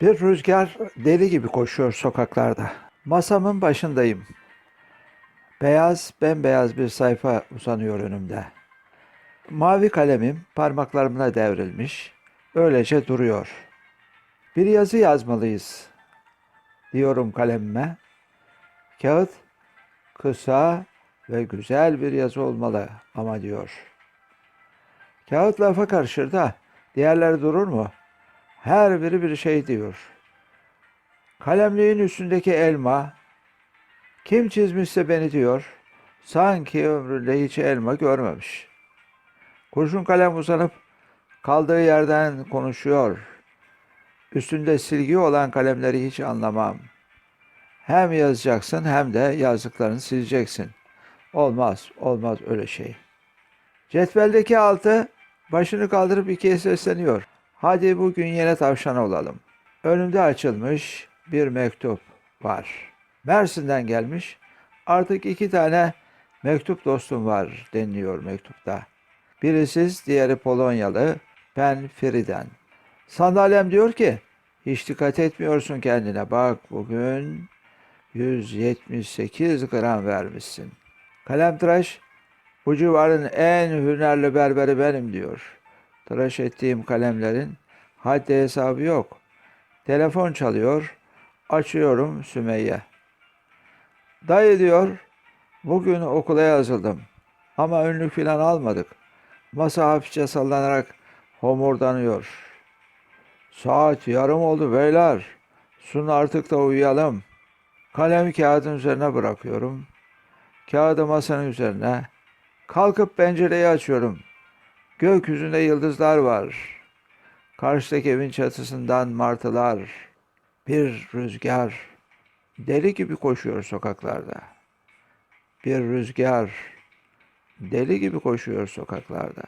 Bir rüzgar deli gibi koşuyor sokaklarda. Masamın başındayım. Beyaz, bembeyaz bir sayfa uzanıyor önümde. Mavi kalemim parmaklarımla devrilmiş, öylece duruyor. Bir yazı yazmalıyız, diyorum kalemime. Kağıt kısa ve güzel bir yazı olmalı ama diyor. Kağıt lafa karışır da diğerleri durur mu? Her biri bir şey diyor. Kalemliğin üstündeki elma, kim çizmişse beni diyor, sanki ömründe hiç elma görmemiş. Kurşun kalem uzanıp kaldığı yerden konuşuyor. Üstünde silgi olan kalemleri hiç anlamam. Hem yazacaksın hem de yazdıklarını sileceksin. Olmaz, olmaz öyle şey. Cetveldeki altı başını kaldırıp ikiye sesleniyor. Hadi bugün yine tavşan olalım. Önümde açılmış bir mektup var. Mersin'den gelmiş. Artık iki tane mektup dostum var deniliyor mektupta. Biri siz, diğeri Polonyalı. Ben Friden. Sandalyem diyor ki, hiç dikkat etmiyorsun kendine. Bak bugün 178 gram vermişsin. Kalemtıraş, bu civarın en hünerli berberi benim diyor. Tıraş ettiğim kalemlerin haddi hesabı yok. Telefon çalıyor. Açıyorum Sümeyye. Dayı diyor, bugün okula yazıldım. Ama önlük filan almadık. Masa hafifçe sallanarak homurdanıyor. Saat yarım oldu beyler. Sun artık da uyuyalım. Kalemi kağıdın üzerine bırakıyorum. Kağıdı masanın üzerine. Kalkıp pencereyi açıyorum. Gökyüzünde yıldızlar var. Karşıdaki evin çatısından martılar. Bir rüzgar deli gibi koşuyor sokaklarda. Bir rüzgar deli gibi koşuyor sokaklarda.